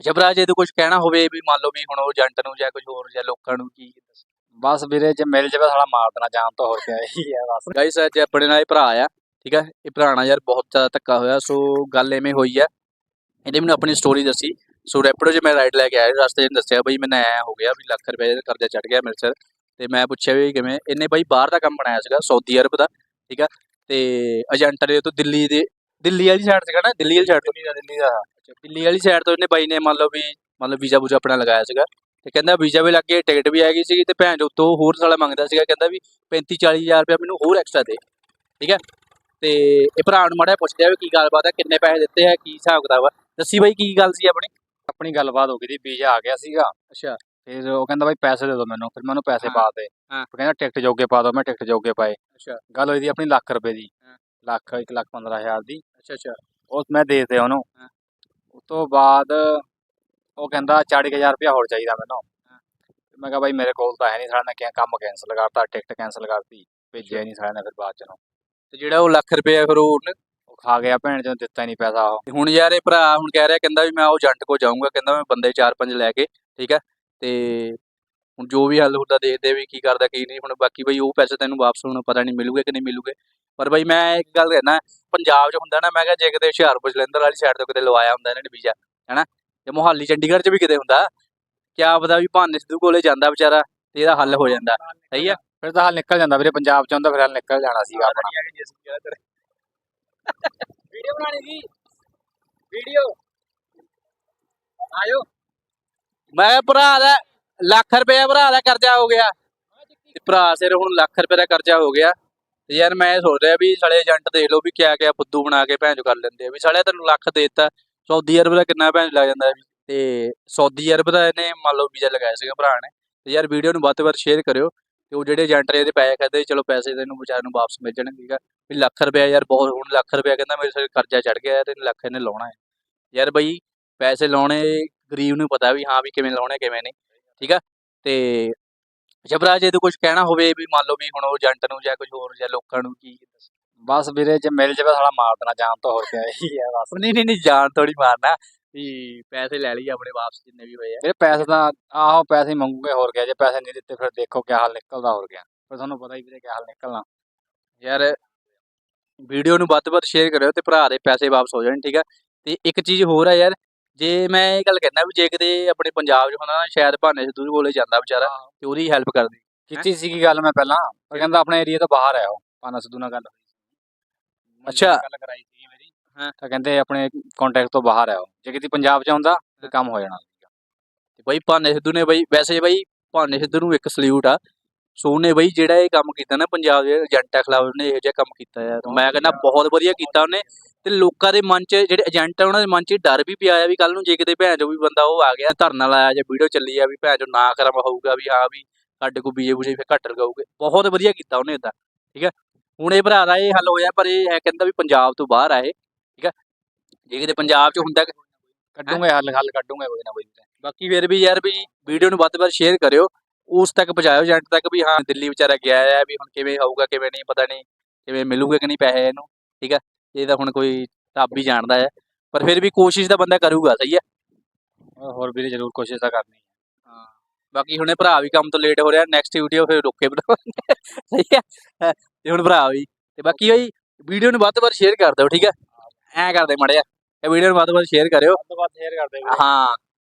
ਭਰਾ ਜੇ ਤੂੰ ਕੁਝ ਕਹਿਣਾ ਹੋਵੇ ਵੀ ਮੰਨ ਲਓ ਵੀ ਹੁਣ ਉਹ ਏਜੰਟ ਨੂੰ ਜਾਂ ਕੁਝ ਹੋਰ ਜਾਂ ਲੋਕਾਂ ਨੂੰ ਕੀ ਬਸ ਵੀਰੇ ਜੇ ਮਿਲ ਜਾਵੇ ਸਾਲਾ ਮਾਰ ਦੇਣਾ ਜਾਨ ਤੋਂ ਹੋਰ ਕਿਆ ਹੈ ਬਸ। ਗਾਈਸ ਅੱਜ ਆਪਣੇ ਨਾਲ ਇਹ ਭਰਾ ਆ ਠੀਕ ਹੈ ਇਹ ਭਰਾ ਨਾਲ ਯਾਰ ਬਹੁਤ ਜ਼ਿਆਦਾ ਧੱਕਾ ਹੋਇਆ ਸੋ ਗੱਲ ਐਵੇਂ ਹੋਈ ਆ। ਇਹਨੇ ਮੈਨੂੰ ਆਪਣੀ ਸਟੋਰੀ ਦੱਸੀ ਸੋ ਰੈਪਿਡੋ 'ਚ ਮੈਂ ਰਾਈਡ ਲੈ ਕੇ ਆਇਆ ਰਸਤੇ 'ਚ ਦੱਸਿਆ ਬਈ ਮੈਨੂੰ ਐ ਹੋ ਗਿਆ ਵੀ ਲੱਖ ਰੁਪਏ ਦਾ ਕਰਜ਼ਾ ਚੜ ਗਿਆ ਮੇਰੇ ਸਿਰ ਤੇ ਮੈਂ ਪੁੱਛਿਆ ਵੀ ਕਿਵੇਂ? ਇਹਨੇ ਬਈ ਬਾਹਰ ਦਾ ਕੰਮ ਬਣਾਇਆ ਸੀਗਾ ਸਾਊਦੀ ਅਰਬ ਦਾ ਠੀਕ ਆ? ਤੇ ਏਜੰਟ ਨੇ ਤੋਂ ਦਿੱਲੀ ਦੇ ਦਿੱਲੀ ਵਾਲੀ ਸਾਈਡ ਸੀਗਾ ਨਾ ਦਿੱਲੀ ਵਾਲੀ ਸਾਈਡ ਤੋਂ ਦਿੱਲੀ ਦਾ ਦਿੱਲੀ ਵਾਲੀ ਸਾਈਡ ਤੋਂ ਇਹਨੇ ਬਾਈ ਨੇ ਮੰਨ ਲਓ ਵੀ ਮੰਨ ਲਓ ਵੀਜ਼ਾ ਬੂਜਾ ਆਪਣਾ ਲਗਾਇਆ ਸੀਗਾ ਤੇ ਕਹਿੰਦਾ ਵੀਜ਼ਾ ਵੀ ਲੱਗ ਗਿਆ ਟਿਕਟ ਵੀ ਆ ਗਈ ਸੀਗੀ ਤੇ ਭੈਣ ਜੋ ਤੋਂ ਹੋਰ ਸਾਲਾ ਮੰਗਦਾ ਸੀਗਾ ਕਹਿੰਦਾ ਵੀ 35 40000 ਰੁਪਏ ਮੈਨੂੰ ਹੋਰ ਐਕਸਟਰਾ ਦੇ ਠੀਕ ਹੈ? ਤੇ ਇਹ ਭਰਾ ਨੂੰ ਮੜਾ ਪੁੱਛ ਲਿਆ ਵੀ ਕੀ ਗੱਲਬਾਤ ਹੈ ਕਿੰਨੇ ਪੈਸੇ ਦਿੱਤੇ ਹੈ ਕੀ ਹਿਸਾਬ ਕਿਤਾਬ ਆ ਦੱਸੀ ਬਾਈ ਕੀ ਗੱਲ ਸੀ ਆਪਣੀ? ਆਪਣੀ ਗੱਲਬਾਤ ਹੋ ਗਈ ਸੀ ਵੀਜ਼ਾ ਆ ਗਿਆ ਸੀਗਾ। ਅੱਛਾ। ਫਿਰ ਉਹ ਕਹਿੰਦਾ ਬਾਈ ਪੈਸੇ ਦੇ ਦਿਓ ਮੈਨੂੰ ਫਿਰ ਮੈਂ ਉਹਨੂੰ ਪੈਸੇ ਪਾ ਦੇ। ਉਹ ਕਹਿੰਦਾ ਟਿਕਟ ਜੋਗੇ ਪਾ ਦਿਓ ਮੈਂ ਟਿਕਟ ਜੋਗੇ ਪਾਏ। ਅੱਛਾ। ਗੱਲ ਹੋਈ ਦੀ ਆਪਣੀ ਲੱਖ ਰੁਪਏ ਦੀ। ਲੱਖ 1 ਲੱਖ 15 ਹਜ਼ਾਰ ਦੀ। ਅੱਛਾ ਅੱਛਾ। ਉਹ ਮੈਂ ਦੇ ਦਿੱਤੇ ਉਹਨੂੰ। ਉਸ ਤੋਂ ਬਾਅਦ ਉਹ ਕਹਿੰਦਾ 40000 ਰੁਪਇਆ ਹੋਰ ਚਾਹੀਦਾ ਮੈਨੂੰ। ਮੈਂ ਕਿਹਾ ਬਾਈ ਮੇਰੇ ਕੋਲ ਤਾਂ ਹੈ ਨਹੀਂ ਸਾਡਾ ਨੇ ਕਿਹਾ ਕੰਮ ਕੈਨਸਲ ਕਰਤਾ ਟਿਕਟ ਕੈਨਸਲ ਕਰਤੀ ਭੇਜਿਆ ਨਹੀਂ ਸਾਡਾ ਨੇ ਫਿਰ ਬਾਅਦ ਚ ਨੂੰ। ਤੇ ਜਿਹੜਾ ਉਹ ਲੱਖ ਰੁਪਏ ਫਿਰ ਉਹ ਉਹਨੇ- ਖਾ ਗਿਆ ਭੈਣ ਚੋਂ ਦਿੱਤਾ ਨਹੀਂ ਪੈਸਾ ਉਹ। ਹੁਣ ਯਾਰ ਇਹ ਭਰਾ ਹੁਣ ਕਹਿ ਰਿਹਾ ਕਹਿੰਦਾ ਵੀ ਮੈਂ ਉਹ ਏਜੰਟ ਕੋ ਜਾਊਂਗਾ ਕਹਿੰਦਾ ਮੈਂ ਬੰਦੇ ਚਾਰ ਪੰਜ ਲੈ ਕੇ ਠੀਕ ਹੈ? ਤੇ ਹੁਣ ਜੋ ਵੀ ਹੱਲ ਹੁੰਦਾ ਦੇਖਦੇ ਵੀ ਕੀ ਕਰਦਾ ਕੀ ਨਹੀਂ। ਹੁਣ ਬਾਕੀ ਬਈ ਉਹ ਪੈਸੇ ਤੈਨੂੰ ਵਾਪਸ ਹੁਣ ਪਤਾ ਨਹੀਂ ਮਿਲੂਗੇ ਕਿ ਨਹੀਂ ਮਿਲੂਗੇ। ਪਰ ਬਈ ਮੈਂ ਇੱਕ ਗੱਲ ਕਹਿਣਾ ਪੰਜਾਬ 'ਚ ਹੁੰਦਾ ਨਾ ਮੈਂ ਕਿਹਾ ਜੇ ਕਿਤੇ ਹੁਸ਼ਿਆਰਪੁਰ ਜਲੰਧਰ ਵਾਲੀ ਸਾਈਡ ਤੋਂ ਕਿਤੇ ਲਵਾਇਆ ਹੁੰਦਾ ਇਹਨਾਂ ਨੇ ਵੀਜ਼ਾ ਹੈਨਾ? ਤੇ ਮੋਹਾਲੀ ਚੰਡੀਗੜ੍ਹ 'ਚ ਵੀ ਕਿਤੇ ਹੁੰਦਾ। ਕਿਆ ਪਤਾ ਵੀ ਭਾਨੇ ਸਿੱਧੂ ਕੋਲੇ ਜਾਂਦਾ ਵਿਚਾਰਾ ਤੇ ਇਹਦਾ ਹੱਲ ਹੋ ਜਾਂਦਾ। ਸਹੀ ਆ? ਫਿਰ ਤਾਂ ਹੱਲ ਨਿਕਲ ਜਾਂਦਾ ਵੀਰੇ ਪੰਜਾਬ ਚ ਹੁੰਦਾ ਫਿਰ ਹੱਲ ਨਿਕਲ ਜਾਣਾ ਸੀਗਾ ਆਪਣਾ। ਵੀਡੀਓ ਬਣਾਣੀ ਸੀ। ਵੀਡੀਓ। ਆਇਓ। ਮੈਂ ਭਰਾ ਦਾ ਲੱਖ ਰੁਪਏ ਭਰਾ ਦਾ ਕਰਜ਼ਾ ਹੋ ਗਿਆ। ਤੇ ਭਰਾ ਸਿਰ ਹੁਣ ਲੱਖ ਰੁਪਏ ਦਾ ਕਰਜ਼ਾ ਹੋ ਗਿਆ। ਤੇ ਯਾਰ ਮੈਂ ਸੋਚ ਰਿਹਾ ਵੀ ਸਾਲੇ ਏਜੰਟ ਦੇਖ ਲਓ ਵੀ ਕਿਆ ਕਿਆ ਫੁੱਦੂ ਬਣਾ ਕੇ ਭੈਣ ਕਰ ਲੈਂਦੇ ਆ। ਵੀ ਸਾਲੇ ਤੈਨੂੰ ਲੱਖ ਦੇ ਦਿੱਤਾ ਸਾਊਦੀ ਅਰਬ ਦਾ ਕਿੰਨਾ ਭੈਣ ਲੱਗ ਜਾਂਦਾ ਵੀ। ਤੇ ਸਾਊਦੀ ਅਰਬ ਦਾ ਇਹਨੇ ਮੰਨ ਲਓ ਵੀਜ਼ਾ ਲਗਾਇਆ ਸੀਗਾ ਭਰਾ ਨੇ। ਤੇ ਯਾਰ ਵੀਡੀਓ ਨੂੰ ਵੱਧ ਤੋਂ ਵੱਧ ਸ਼ੇਅਰ ਕਰਿਓ। ਤੇ ਉਹ ਜਿਹੜੇ ਏਜੰਟ ਨੇ ਇਹਦੇ ਪੈਸੇ ਖਾਦੇ ਚਲੋ ਪੈਸੇ ਤੈਨੂੰ ਵਿਚਾਰ ਨੂੰ ਵਾਪਸ ਮਿਲ ਜਾਣਗੇ ਵੀ ਲੱਖ ਰੁਪਇਆ ਯਾਰ ਬਹੁਤ, ਹੁਣ ਲੱਖ ਰੁਪਇਆ ਕਹਿੰਦਾ ਮੇਰੇ ਸਿਰ ਕਰਜ਼ਾ ਚੜ ਗਿਆ ਤੇ ਲੱਖ ਇਹਨੇ ਲਾਉਣਾ ਹੈ। ਯਾਰ ਬਈ ਪੈਸੇ ਲਾਉਣੇ ਗਰੀਬ ਨੂੰ ਪਤਾ ਵੀ ਹਾਂ ਵੀ ਕਿਵੇਂ ਲਾਉਣੇ ਕਿਵੇਂ ਨਹੀਂ। ਠੀਕ ਆ? ਤੇ ਜਬਰਾ ਜੇ ਤੂੰ ਕੁਝ ਕਹਿਣਾ ਹੋਵੇ ਵੀ ਮੰਨ ਲਓ ਵੀ ਹੁਣ ਉਹ ਏਜੰਟ ਨੂੰ ਜਾਂ ਕੁਝ ਹੋਰ ਜਾਂ ਲੋਕਾਂ ਨੂੰ ਕੀ ਬਸ ਵੀਰੇ ਜੇ ਮਿਲ ਜਾਵੇ ਸਾਲਾ ਮਾਰ ਦੇਣਾ ਜਾਨ ਤੋਂ ਹੋਰ ਕਿਆ ਹੈ ਬਸ। ਨਹੀਂ ਨਹੀਂ ਨਹੀਂ ਜਾਨ ਥੋੜੀ ਮਾਰਨਾ। ਵੀ ਪੈਸੇ ਲੈ ਲਈ ਆਪਣੇ ਵਾਪਸ ਜਿੰਨੇ ਵੀ ਹੋਏ ਆ। ਵੀਰੇ ਪੈਸੇ ਤਾਂ ਆਹੋ ਪੈਸੇ ਮੰਗੂਗੇ ਹੋਰ ਕਿਆ ਜੇ ਪੈਸੇ ਨਹੀਂ ਦਿੱਤੇ ਫਿਰ ਦੇਖੋ ਕਿਆ ਹਾਲ ਨਿਕਲਦਾ ਹੋਰ ਕਿਆ। ਫਿਰ ਤੁਹਾਨੂੰ ਪਤਾ ਹੀ ਵੀਰੇ ਕਿਆ ਹਾਲ ਨਿਕਲਣਾ। ਯਾਰ ਵੀਡੀਓ ਨੂੰ ਵੱਧ ਤੋਂ ਵੱਧ ਸ਼ੇਅਰ ਕਰਿਓ ਤੇ ਭਰਾ ਦੇ ਪੈਸੇ ਵਾਪਸ ਹੋ ਜਾਣ ਠੀਕ ਆ? ਤੇ ਇੱਕ ਚੀਜ਼ ਹੋਰ ਆ ਯਾਰ ਜੇ ਮੈਂ ਇਹ ਗੱਲ ਕਹਿਣਾ ਵੀ ਜੇ ਕਿਤੇ ਆਪਣੇ ਪੰਜਾਬ 'ਚ ਹੁੰਦਾ ਨਾ ਸ਼ਾਇਦ ਭਾਨੇ ਸਿੱਧੂ ਦੇ ਕੋਲੇ ਜਾਂਦਾ ਵਿਚਾਰਾ ਤੇ ਉਹਦੀ ਹੈਲਪ ਕਰਦੀ। ਕੀਤੀ ਸੀਗੀ ਗੱਲ ਮੈਂ ਪਹਿਲਾਂ। ਪਰ ਕਹਿੰਦਾ ਆਪਣੇ ਏਰੀਆ ਤੋਂ ਬਾਹਰ ਹੈ ਉਹ ਪਾਨਾ ਸਿੱਧੂ ਨਾਲ ਗੱਲ ਅੱਛਾ। ਗੱਲ ਕਰਾਈ ਸੀ ਮੇਰੀ। ਹਾਂ। ਤਾਂ ਕਹਿੰਦੇ ਆਪਣੇ ਕੰਟੈਕਟ ਤੋਂ ਬਾਹਰ ਹੈ ਉਹ। ਜੇ ਕਿਤੇ ਪੰਜਾਬ 'ਚ ਆਉਂਦਾ ਤੇ ਕੰਮ ਹੋ ਜਾਣਾ। ਤੇ ਬਈ ਭਾਨੇ ਸਿੱਧੂ ਨੇ ਬਈ ਵੈਸੇ ਬਈ ਭਾਨੇ ਸਿੱਧੂ ਨੂੰ ਇੱਕ ਸਲੂਟ ਆ। ਸੋ ਉਹਨੇ ਬਈ ਜਿਹੜਾ ਇਹ ਕੰਮ ਕੀਤਾ ਨਾ ਪੰਜਾਬ ਦੇ ਏਜੰਟਾਂ ਖਿਲਾਫ ਉਹਨੇ ਇਹੋ ਜਿਹਾ ਕੰਮ ਕੀਤਾ ਯਾਰ। ਮੈਂ ਕਹਿੰਦਾ ਬਹੁਤ ਵਧੀਆ ਕੀਤਾ ਉਹਨੇ। ਤੇ ਲੋਕਾਂ ਦੇ ਮਨ 'ਚ ਜਿਹੜੇ ਏਜੰਟ ਆ ਉਹਨਾਂ ਦੇ ਮਨ 'ਚ ਡਰ ਵੀ ਪਿਆ ਆ ਵੀ ਕੱਲ ਨੂੰ ਜੇ ਕਿਤੇ ਭੈਣ ਚੋ ਵੀ ਬੰਦਾ ਉਹ ਆ ਗਿਆ ਧਰਨਾ ਲਾਇਆ ਜਾਂ ਵੀਡੀਓ ਚੱਲੀ ਆ ਵੀ ਭੈਣ ਚੋ ਨਾ ਕਰਮ ਹੋਊਗਾ ਵੀ ਹਾਂ ਵੀ ਸਾਡੇ ਕੋ ਬੀਜੇ ਬੂਜੇ ਫਿਰ ਘੱਟ ਲਗਾਉਗੇ ਬਹੁਤ ਵਧੀਆ ਕੀਤਾ ਉਹਨੇ ਇਦਾਂ ਠੀਕ ਹੈ ਹੁਣ ਇਹ ਭਰਾ ਦਾ ਇਹ ਹੱਲ ਹੋਇਆ ਪਰ ਇਹ ਹੈ ਕਹਿੰਦਾ ਵੀ ਪੰਜਾਬ ਤੋਂ ਬਾਹਰ ਆ ਇਹ ਠੀਕ ਹੈ ਜੇ ਕਿਤੇ ਪੰਜਾਬ 'ਚ ਹੁੰਦਾ ਕੱਢੂਗੇ ਹੱਲ ਹੱਲ ਕੱਢੂਗੇ ਕੋਈ ਨਾ ਕੋਈ। ਬਾਕੀ ਫਿਰ ਵੀ ਯਾਰ ਵੀ ਵੀਡੀਓ ਨੂੰ ਵੱਧ ਤੋਂ ਵੱਧ ਸ਼ੇਅਰ ਕਰਿਓ। ਉਸ ਤੱਕ ਪਹੁੰਚਾਇਓ ਏਜੰਟ ਤੱਕ ਵੀ ਹਾਂ ਦਿੱਲੀ ਵਿਚਾਰਾ ਗਿਆ ਹੈ ਵੀ ਹੁਣ ਕਿਵੇਂ ਹੋਊਗਾ ਕਿਵੇਂ ਨਹੀਂ ਪਤਾ ਨਹੀਂ ਕਿਵੇਂ ਮਿਲੂਗੇ ਕਿ ਨਹੀਂ ਪੈਸੇ ਇਹਨੂੰ ਠੀਕ ਹੈ ਇਹ ਤਾਂ ਹੁਣ ਕੋਈ ਰੱਬ ਹੀ ਜਾਣਦਾ ਹੈ ਪਰ ਫਿਰ ਵੀ ਕੋਸ਼ਿਸ਼ ਤਾਂ ਬੰਦਾ ਕਰੂਗਾ ਸਹੀ ਹੈ ਹੋਰ ਵੀਰੇ ਜ਼ਰੂਰ ਕੋਸ਼ਿਸ਼ ਤਾਂ ਕਰਨੀ ਹੈ ਹਾਂ ਬਾਕੀ ਹੁਣੇ ਭਰਾ ਵੀ ਕੰਮ ਤੋਂ ਲੇਟ ਹੋ ਰਿਹਾ ਨੈਕਸਟ ਵੀਡੀਓ ਫਿਰ ਰੁੱਕੇ ਬਣਾਵਾਂਗੇ ਸਹੀ ਹੈ ਤੇ ਹੁਣ ਭਰਾ ਵੀ ਤੇ ਬਾਕੀ ਬਈ ਵੀਡੀਓ ਨੂੰ ਵੱਧ ਤੋਂ ਵੱਧ ਸ਼ੇਅਰ ਕਰ ਦਿਓ ਠੀਕ ਹੈ। ਐਂ ਕਰਦੇ ਮੜਿਆ ਇਹ ਵੀਡੀਓ ਨੂੰ ਵੱਧ ਤੋਂ ਵੱਧ ਸ਼ੇਅਰ ਕਰਿਓ। ਵੱਧ ਤੋਂ ਵੱਧ ਸ਼ੇਅਰ ਕਰਦੇ ਹਾਂ।